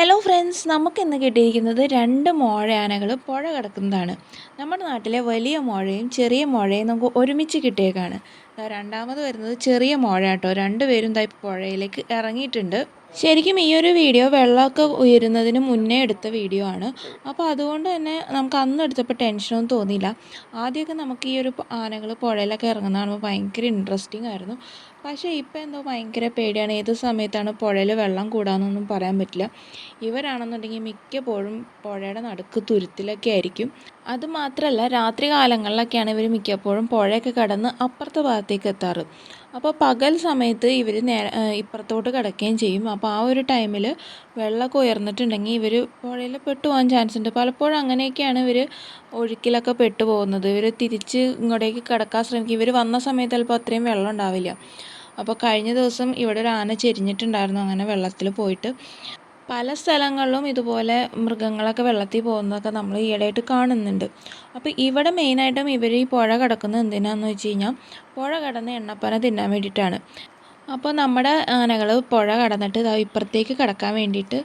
Hello friends നമുക്ക് ഇന്ന് കിട്ടിയിരിക്കുന്നത് രണ്ട് മോഴയാനകൾ പുഴ കിടക്കുന്നതാണ്. നമ്മുടെ നാട്ടിലെ വലിയ മോഴയും ചെറിയ മോഴയും നമുക്ക് ഒരുമിച്ച് കിട്ടിയേക്കാണ്. രണ്ടാമത് വരുന്നത് ചെറിയ മോഴ കേട്ടോ. രണ്ടുപേരും ഇപ്പോൾ പുഴയിലേക്ക് ഇറങ്ങിയിട്ടുണ്ട്. ശരിക്കും ഈ ഒരു വീഡിയോ വെള്ളമൊക്കെ ഉയരുന്നതിന് മുന്നേ എടുത്ത വീഡിയോ ആണ്. അപ്പോൾ അതുകൊണ്ട് തന്നെ നമുക്ക് അന്ന് എടുത്തപ്പോൾ ടെൻഷനൊന്നും തോന്നിയില്ല. ആദ്യമൊക്കെ നമുക്ക് ഈ ഒരു ആനകൾ പുഴയിലൊക്കെ ഇറങ്ങുന്ന കാണുമ്പോൾ ഭയങ്കര ഇൻട്രസ്റ്റിംഗ് ആയിരുന്നു. പക്ഷേ ഇപ്പോൾ എന്തോ ഭയങ്കര പേടിയാണ്. ഏത് സമയത്താണ് പുഴയിൽ വെള്ളം കൂടാന്നൊന്നും പറയാൻ പറ്റില്ല. ഇവരാണെന്നുണ്ടെങ്കിൽ മിക്കപ്പോഴും പുഴയുടെ നടുക്ക് തുരുത്തിലൊക്കെ ആയിരിക്കും. അതുമാത്രമല്ല രാത്രി കാലങ്ങളിലൊക്കെയാണ് ഇവർ മിക്കപ്പോഴും പുഴയൊക്കെ കടന്ന് അപ്പുറത്തെ ഭാഗത്തേക്ക് എത്താറ്. അപ്പോൾ പകൽ സമയത്ത് ഇവർ നേരെ ഇപ്പുറത്തോട്ട് കിടക്കുകയും ചെയ്യും. അപ്പോൾ ആ ഒരു ടൈമിൽ വെള്ളമൊക്കെ ഉയർന്നിട്ടുണ്ടെങ്കിൽ ഇവർ പുഴയിൽ പെട്ടു പോകാൻ ചാൻസ് ഉണ്ട്. പലപ്പോഴും അങ്ങനെയൊക്കെയാണ് ഇവർ ഒഴുക്കിലൊക്കെ പെട്ടുപോകുന്നത് ഇവർ തിരിച്ച് ഇങ്ങോട്ടേക്ക് കിടക്കാൻ ശ്രമിക്കും. ഇവർ വന്ന സമയത്ത് ചിലപ്പോൾ അത്രയും വെള്ളം ഉണ്ടാവില്ല. അപ്പോൾ കഴിഞ്ഞ ദിവസം ഇവിടെ ഒരു ആന ചെരിഞ്ഞിട്ടുണ്ടായിരുന്നു. അങ്ങനെ വെള്ളത്തിൽ പോയിട്ട് പല സ്ഥലങ്ങളിലും ഇതുപോലെ മൃഗങ്ങളൊക്കെ വെള്ളത്തിൽ പോകുന്നതൊക്കെ നമ്മൾ ഈയിടെയായിട്ട് കാണുന്നുണ്ട്. അപ്പോൾ ഇവിടെ മെയിനായിട്ടും ഇവർ ഈ പുഴ കിടക്കുന്നത് എന്തിനാണെന്ന് വെച്ച് കഴിഞ്ഞാൽ പുഴ കിടന്ന് എണ്ണപ്പന തിന്നാൻ വേണ്ടിയിട്ടാണ്. അപ്പോൾ നമ്മുടെ ആനകൾ പുഴ കടന്നിട്ട് ഇപ്പുറത്തേക്ക് കടക്കാൻ വേണ്ടിയിട്ട്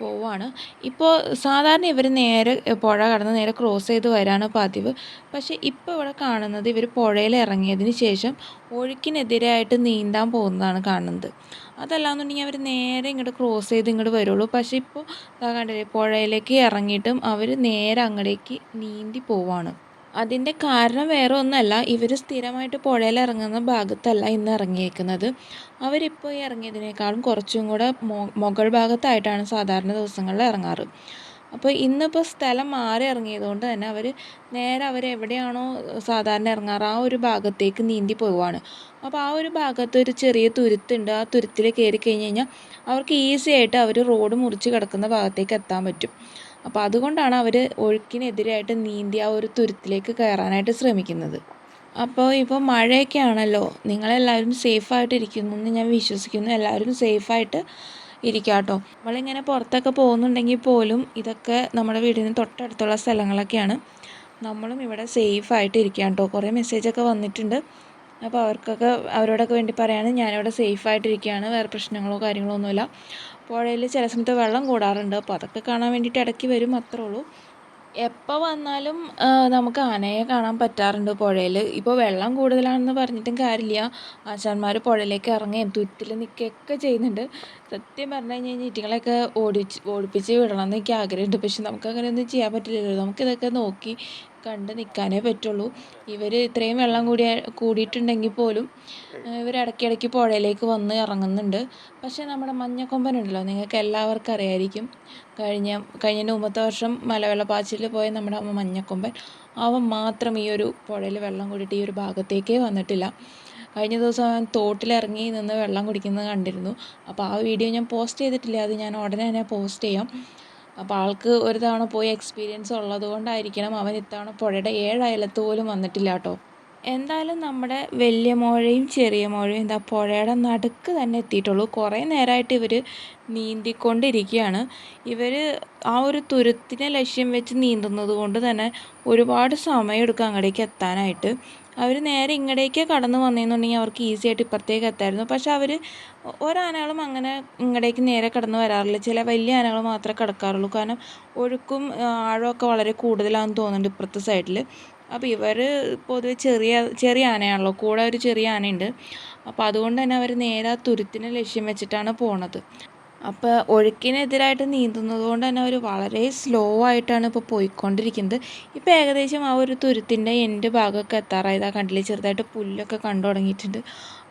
പോവാണ്. ഇപ്പോൾ സാധാരണ ഇവർ നേരെ പുഴ കടന്ന് നേരെ ക്രോസ് ചെയ്ത് വരാണ് പതിവ്. പക്ഷേ ഇപ്പോൾ ഇവിടെ കാണുന്നത് ഇവർ പുഴയിൽ ഇറങ്ങിയതിന് ശേഷം ഒഴുക്കിനെതിരായിട്ട് നീന്താൻ പോകുന്നതാണ് കാണുന്നത്. അതല്ലാന്നുണ്ടെങ്കിൽ അവർ നേരെ ഇങ്ങോട്ട് ക്രോസ് ചെയ്ത് ഇങ്ങോട്ട് വരുള്ളൂ. പക്ഷേ ഇപ്പോൾ കണ്ടില്ലേ പുഴയിലേക്ക് ഇറങ്ങിയിട്ടും അവർ നേരെ അങ്ങോട്ടേക്ക് നീന്തി പോവാണ്. അതിന്റെ കാരണം വേറെ ഒന്നല്ല. ഇവർ സ്ഥിരമായിട്ട് പുഴയിൽ ഇറങ്ങുന്ന ഭാഗത്തല്ല ഇന്ന് ഇറങ്ങിയേക്കുന്നത്. അവരിപ്പോൾ ഇറങ്ങിയതിനേക്കാളും കുറച്ചും കൂടെ മൊ മുകൾ ഭാഗത്തായിട്ടാണ് സാധാരണ ദിവസങ്ങളിൽ ഇറങ്ങാറ്. അപ്പോൾ ഇന്നിപ്പോൾ സ്ഥലം മാറി ഇറങ്ങിയതുകൊണ്ട് തന്നെ അവർ നേരെ അവർ എവിടെയാണോ സാധാരണ ഇറങ്ങാറ് ആ ഒരു ഭാഗത്തേക്ക് നീന്തി പോവുകയാണ് അപ്പോൾ ആ ഒരു ഭാഗത്ത് ഒരു ചെറിയ തുരുത്തുണ്ട്. ആ തുരുത്തിൽ കയറി കഴിഞ്ഞ് കഴിഞ്ഞാൽ അവർക്ക് ഈസി ആയിട്ട് അവർ റോഡ് മുറിച്ച് കിടക്കുന്ന ഭാഗത്തേക്ക് എത്താൻ പറ്റും. അപ്പോൾ അതുകൊണ്ടാണ് അവർ ഒഴുക്കിനെതിരായിട്ട് നീന്തി ആ ഒരു തുരുത്തിലേക്ക് കയറാനായിട്ട് ശ്രമിക്കുന്നത്. അപ്പോൾ ഇപ്പോൾ മഴയൊക്കെ ആണല്ലോ നിങ്ങളെല്ലാവരും സേഫായിട്ട് ഇരിക്കുന്നു എന്ന് ഞാൻ വിശ്വസിക്കുന്നു. എല്ലാവരും സേഫായിട്ട് ഇരിക്കുക കേട്ടോ നമ്മളിങ്ങനെ പുറത്തൊക്കെ പോകുന്നുണ്ടെങ്കിൽ പോലും ഇതൊക്കെ നമ്മുടെ വീടിന് തൊട്ടടുത്തുള്ള സ്ഥലങ്ങളൊക്കെയാണ്. നമ്മളും ഇവിടെ സേഫായിട്ട് ഇരിക്കുക കേട്ടോ കുറേ മെസ്സേജൊക്കെ വന്നിട്ടുണ്ട്. അപ്പോൾ അവർക്കൊക്കെ അവരോടൊക്കെ വേണ്ടി പറയാണ് ഞാനിവിടെ സേഫായിട്ടിരിക്കുകയാണ് വേറെ പ്രശ്നങ്ങളോ കാര്യങ്ങളോ ഒന്നുമില്ല. പുഴയിൽ ചില സമയത്ത് വെള്ളം കൂടാറുണ്ട്. അപ്പോൾ അതൊക്കെ കാണാൻ വേണ്ടിയിട്ട് ഇടയ്ക്ക് വരും അത്രേ ഉള്ളൂ. എപ്പോൾ വന്നാലും നമുക്ക് ആനയെ കാണാൻ പറ്റാറുണ്ട് പുഴയിൽ ഇപ്പോൾ വെള്ളം കൂടുതലാണെന്ന് പറഞ്ഞിട്ടും കാര്യമില്ല. ആശാന്മാർ പുഴയിലേക്ക് ഇറങ്ങുകയും തുരുത്തിൽ നിൽക്കുകയൊക്കെ ചെയ്യുന്നുണ്ട്. സത്യം പറഞ്ഞു കഴിഞ്ഞാൽ ഇറ്റിങ്ങളെയൊക്കെ ഓടിച്ച് ഓടിപ്പിച്ച് വിടണം എന്നൊക്കെ ആഗ്രഹമുണ്ട്. പക്ഷെ നമുക്ക് അങ്ങനെയൊന്നും ചെയ്യാൻ പറ്റില്ലല്ലോ. നമുക്കിതൊക്കെ നോക്കി കണ്ട് നിൽക്കാനേ പറ്റുള്ളൂ. ഇവർ ഇത്രയും വെള്ളം കൂടിയ കൂടിയിട്ടുണ്ടെങ്കിൽ പോലും ഇവർ ഇടയ്ക്കിടയ്ക്ക് പുഴയിലേക്ക് വന്ന് ഇറങ്ങുന്നുണ്ട്. പക്ഷേ നമ്മുടെ മഞ്ഞക്കൊമ്പൻ ഉണ്ടല്ലോ നിങ്ങൾക്ക് എല്ലാവർക്കും അറിയായിരിക്കും. കഴിഞ്ഞ കഴിഞ്ഞ മുമ്പത്തെ വർഷം മലവെള്ളപ്പാച്ചിൽ പോയ നമ്മുടെ മഞ്ഞക്കൊമ്പൻ അവൻ മാത്രം ഈ ഒരു പുഴയിൽ വെള്ളം കൂടിയിട്ട് ഈ ഒരു ഭാഗത്തേക്കേ വന്നിട്ടില്ല. കഴിഞ്ഞ ദിവസം അവൻ തോട്ടിലിറങ്ങി നിന്ന് വെള്ളം കുടിക്കുന്നത് കണ്ടിരുന്നു. അപ്പോൾ ആ വീഡിയോ ഞാൻ പോസ്റ്റ് ചെയ്തിട്ടില്ല അത് ഞാൻ ഉടനെ തന്നെ പോസ്റ്റ് ചെയ്യാം. അപ്പോൾ ആൾക്ക് ഒരു തവണ പോയി എക്സ്പീരിയൻസ് ഉള്ളത് കൊണ്ടായിരിക്കണം അവൻ ഇത്തവണ പുഴയുടെ ഏഴ് അയലത്ത് പോലും വന്നിട്ടില്ല കേട്ടോ. എന്തായാലും നമ്മുടെ വലിയ മോഴയും ചെറിയ മോഴയും എന്താ പുഴയുടെ നടുക്ക് തന്നെ എത്തിയിട്ടുള്ളൂ. കുറേ നേരമായിട്ട് ഇവർ നീന്തിക്കൊണ്ടിരിക്കുകയാണ്. ഇവർ ആ ഒരു തുരുത്തിനെ ലക്ഷ്യം വെച്ച് നീന്തുന്നത് കൊണ്ട് തന്നെ ഒരുപാട് സമയമെടുക്കും അങ്ങടേക്ക് എത്താനായിട്ട്. അവർ നേരെ ഇങ്ങടേക്ക് കടന്നു വന്നിരുന്നുണ്ടെങ്കിൽ അവർക്ക് ഈസി ആയിട്ട് ഇപ്പുറത്തേക്ക് എത്തായിരുന്നു. പക്ഷെ അവർ ഒരാനകളും അങ്ങനെ ഇങ്ങടേക്ക് നേരെ കടന്നു വരാറില്ല. ചില വലിയ ആനകൾ മാത്രമേ കിടക്കാറുള്ളൂ. കാരണം ഒഴുക്കും ആഴമൊക്കെ വളരെ കൂടുതലാണെന്ന് തോന്നുന്നുണ്ട് ഇപ്പുറത്തെ സൈഡിൽ അപ്പോൾ ഇവർ പൊതുവെ ചെറിയ ചെറിയ ആനയാണല്ലോ. കൂടെ ഒരു ചെറിയ ആനയുണ്ട്. അപ്പോൾ അതുകൊണ്ട് തന്നെ അവർ നേരെ ആ തുരുത്തിനെ ലക്ഷ്യം വെച്ചിട്ടാണ് പോണത്. അപ്പോൾ ഒഴുക്കിനെതിരായിട്ട് നീന്തുന്നത് കൊണ്ട് തന്നെ അവർ വളരെ സ്ലോ ആയിട്ടാണ് ഇപ്പോൾ പോയിക്കൊണ്ടിരിക്കുന്നത്. ഇപ്പോൾ ഏകദേശം ആ ഒരു തുരുത്തിന്റെ എന്റെ ഭാഗമൊക്കെ എത്താറായത് ആ കണ്ടില്ലേ? ചെറുതായിട്ട് പുല്ലൊക്കെ കണ്ടു തുടങ്ങിയിട്ടുണ്ട്.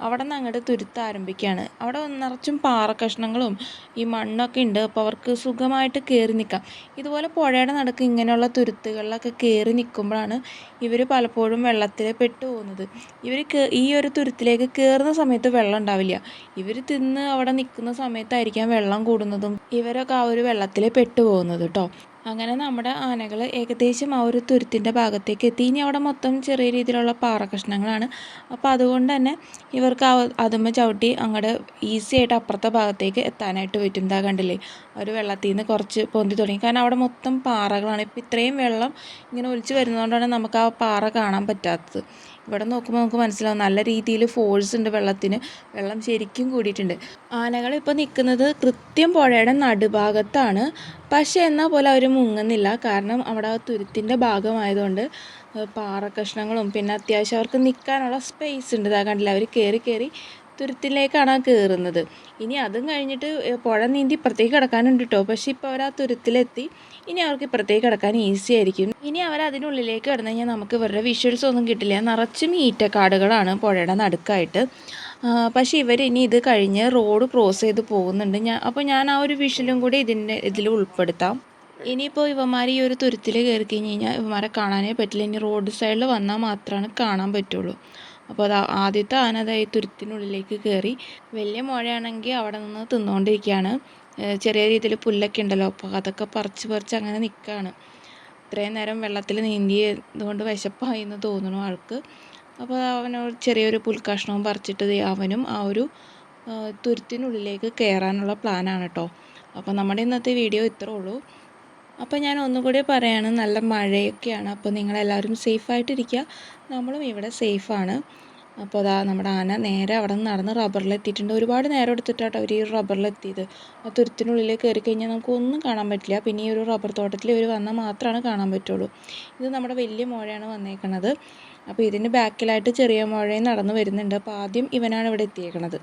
അവിടെ നിന്ന് അങ്ങോട്ട് തുരുത്ത് ആരംഭിക്കുകയാണ്. അവിടെ നിറച്ചും പാറക്കഷ്ണങ്ങളും ഈ മണ്ണൊക്കെ ഉണ്ട്. അപ്പോൾ അവർക്ക് സുഖമായിട്ട് കയറി നിൽക്കാം. ഇതുപോലെ പുഴയുടെ നടക്ക് ഇങ്ങനെയുള്ള തുരുത്തുകളിലൊക്കെ കയറി നിൽക്കുമ്പോഴാണ് ഇവർ പലപ്പോഴും വെള്ളത്തിൽ പെട്ടു പോകുന്നത്. ഇവർ ഈ ഒരു തുരുത്തിലേക്ക് കയറുന്ന സമയത്ത് വെള്ളം ഉണ്ടാവില്ല. ഇവർ തിന്ന് അവിടെ നിൽക്കുന്ന സമയത്തായിരിക്കാം വെള്ളം കൂടുന്നതും ഇവരൊക്കെ ആ ഒരു വെള്ളത്തിൽ പെട്ടു പോകുന്നത് കേട്ടോ അങ്ങനെ നമ്മുടെ ആനകൾ ഏകദേശം ആ ഒരു തുരുത്തിന്റെ ഭാഗത്തേക്ക് എത്തി. ഇനി അവിടെ മൊത്തം ചെറിയ രീതിയിലുള്ള പാറ കഷ്ണങ്ങളാണ്. അപ്പോൾ അതുകൊണ്ട് തന്നെ ഇവർക്ക് ആ അതുമ്മ ചവിട്ടി അങ്ങോട്ട് ഈസി ആയിട്ട് അപ്പുറത്തെ ഭാഗത്തേക്ക് എത്താനായിട്ട് പറ്റും. എന്താ കണ്ടില്ലേ? അവർ വെള്ളത്തിൽ നിന്ന് കുറച്ച് പൊന്തി തുടങ്ങി. കാരണം അവിടെ മൊത്തം പാറകളാണ്. ഇപ്പോൾ ഇത്രയും വെള്ളം ഇങ്ങനെ ഒലിച്ച് വരുന്നതുകൊണ്ടാണ് നമുക്ക് ആ പാറ കാണാൻ പറ്റാത്തത്. ഇവിടെ നോക്കുമ്പോൾ നമുക്ക് മനസ്സിലാവും നല്ല രീതിയിൽ ഫോഴ്സ് ഉണ്ട് വെള്ളത്തിന്. വെള്ളം ശരിക്കും കൂടിയിട്ടുണ്ട്. ആനകൾ ഇപ്പോൾ നിൽക്കുന്നത് കൃത്യം പുഴയുടെ നടുഭാഗത്താണ്. പക്ഷേ എന്നാൽ പോലെ അവർ മുങ്ങുന്നില്ല. കാരണം അവിടെ തുരുത്തിന്റെ ഭാഗമായതുകൊണ്ട് പാറ കഷ്ണങ്ങളും പിന്നെ അത്യാവശ്യം അവർക്ക് നിൽക്കാനുള്ള സ്പേസ് ഉണ്ട്. ഇതാ കണ്ടില്ല? അവർ കയറി കയറി തുരുത്തിലേക്കാണ് കയറുന്നത് ഇനി അതും കഴിഞ്ഞിട്ട് പുഴ നീന്തി ഇപ്പുറത്തേക്ക് കിടക്കാനുണ്ട് കേട്ടോ പക്ഷേ ഇപ്പോൾ അവർ ആ തുരുത്തിലെത്തി. ഇനി അവർക്ക് ഇപ്പുറത്തേക്ക് കിടക്കാൻ ഈസി ആയിരിക്കും. ഇനി അവർ അതിനുള്ളിലേക്ക് കിടന്നു കഴിഞ്ഞാൽ നമുക്ക് ഇവരുടെ വിഷ്വൽസ് ഒന്നും കിട്ടില്ല. നിറച്ചും ഈറ്റക്കാടുകളാണ് പുഴയുടെ നടുക്കായിട്ട്. പക്ഷേ ഇവർ ഇനി ഇത് കഴിഞ്ഞ് റോഡ് ക്രോസ് ചെയ്ത് പോകുന്നുണ്ട്. ഞാൻ അപ്പോൾ ഞാൻ ആ ഒരു വിഷ്വലും കൂടി ഇതിന്റെ ഇതിൽ ഉൾപ്പെടുത്താം. ഇനിയിപ്പോൾ ഇവന്മാർ ഈ ഒരു തുരുത്തിൽ കയറി കഴിഞ്ഞ് കഴിഞ്ഞാൽ ഇവന്മാരെ കാണാനേ പറ്റില്ല. ഇനി റോഡ് സൈഡിൽ വന്നാൽ മാത്രമാണ് കാണാൻ പറ്റുള്ളൂ. അപ്പോൾ അത് ആദ്യത്തെ ആന അതായത് തുരുത്തിനുള്ളിലേക്ക് കയറി. വലിയ മുഴയാണെങ്കിൽ അവിടെ നിന്ന് തിന്നുകൊണ്ടിരിക്കുകയാണ്. ചെറിയ രീതിയിൽ പുല്ലൊക്കെ ഉണ്ടല്ലോ. അപ്പോൾ അതൊക്കെ പറിച്ച് പറിച്ച് അങ്ങനെ നിൽക്കുകയാണ്. ഇത്രയും നേരം വെള്ളത്തിൽ നീന്തിയതുകൊണ്ട് വിശപ്പായി എന്ന് തോന്നുന്നു ആൾക്ക്. അപ്പോൾ അവനൊരു ചെറിയൊരു പുൽക്കഷ്ണവും പറിച്ചിട്ട് അവനും ആ ഒരു തുരുത്തിനുള്ളിലേക്ക് കയറാനുള്ള പ്ലാനാണ് കേട്ടോ. അപ്പോൾ നമ്മുടെ ഇന്നത്തെ വീഡിയോ ഇത്രേ ഉള്ളൂ. അപ്പോൾ ഞാൻ ഒന്നുകൂടി പറയാണ് നല്ല മഴയൊക്കെയാണ്. അപ്പോൾ നിങ്ങളെല്ലാവരും സേഫായിട്ടിരിക്കുക. നമ്മളും ഇവിടെ സേഫാണ്. അപ്പോൾ അതാ നമ്മുടെ ആന നേരെ അവിടെ നിന്ന് നടന്ന് റബ്ബറിലെത്തിയിട്ടുണ്ട് ഒരുപാട് നേരം എടുത്തിട്ടാട്ടോ അവർ ഈ റബ്ബറിലെത്തിയത് ആ തുരുത്തിനുള്ളിൽ കയറി കഴിഞ്ഞാൽ നമുക്ക് ഒന്നും കാണാൻ പറ്റില്ല. പിന്നെ ഈ ഒരു റബ്ബർ തോട്ടത്തിൽ ഇവർ വന്നാൽ മാത്രമാണ് കാണാൻ പറ്റുള്ളൂ. ഇത് നമ്മുടെ വലിയ മുഴയാണ് വന്നേക്കണത്. അപ്പോൾ ഇതിന് ബാക്കിലായിട്ട് ചെറിയ മുഴയും നടന്നു വരുന്നുണ്ട്. അപ്പോൾ ആദ്യം ഇവനാണ് ഇവിടെ എത്തിയേക്കണത്.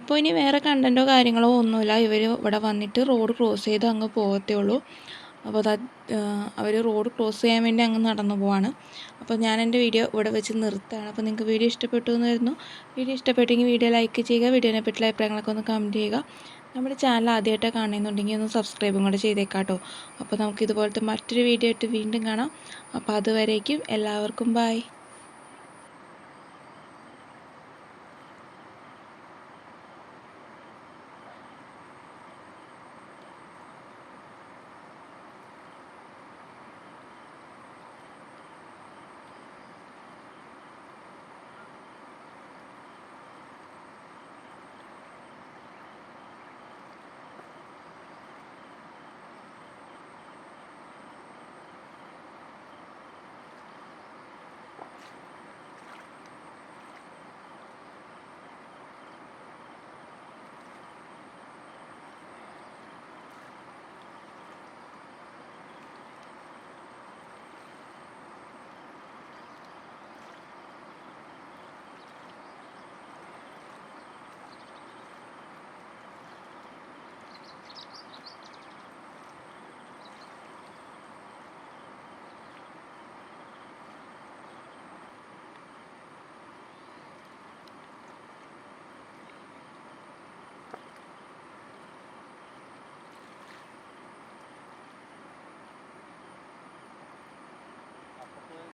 അപ്പോൾ ഇനി വേറെ കണ്ടന്റോ കാര്യങ്ങളോ ഒന്നുമില്ല. ഇവർ ഇവിടെ വന്നിട്ട് റോഡ് ക്രോസ് ചെയ്ത് അങ്ങ് പോകത്തേ ഉള്ളൂ. അപ്പോൾ അത് അവർ റോഡ് ക്രോസ് ചെയ്യാൻ വേണ്ടി അങ്ങ് നടന്നു പോവാണ്. അപ്പോൾ ഞാൻ എന്റെ വീഡിയോ ഇവിടെ വെച്ച് നിർത്തുകയാണ്. അപ്പോൾ നിങ്ങൾക്ക് വീഡിയോ ഇഷ്ടപ്പെട്ടു എന്ന് വരുന്നു വീഡിയോ ഇഷ്ടപ്പെട്ടെങ്കിൽ വീഡിയോ ലൈക്ക് ചെയ്യുക വീഡിയോനെ പറ്റിയുള്ള അഭിപ്രായങ്ങളൊക്കെ ഒന്ന് കമന്റ് ചെയ്യുക. നമ്മുടെ ചാനൽ ആദ്യമായിട്ട് കാണുന്നുണ്ടെങ്കിൽ ഒന്ന് സബ്സ്ക്രൈബും കൂടെ ചെയ്തേക്കാട്ടോ അപ്പോൾ നമുക്ക് ഇതുപോലത്തെ മറ്റൊരു വീഡിയോ ആയിട്ട് വീണ്ടും കാണാം. അപ്പോൾ അതുവരേക്കും എല്ലാവർക്കും ബായ്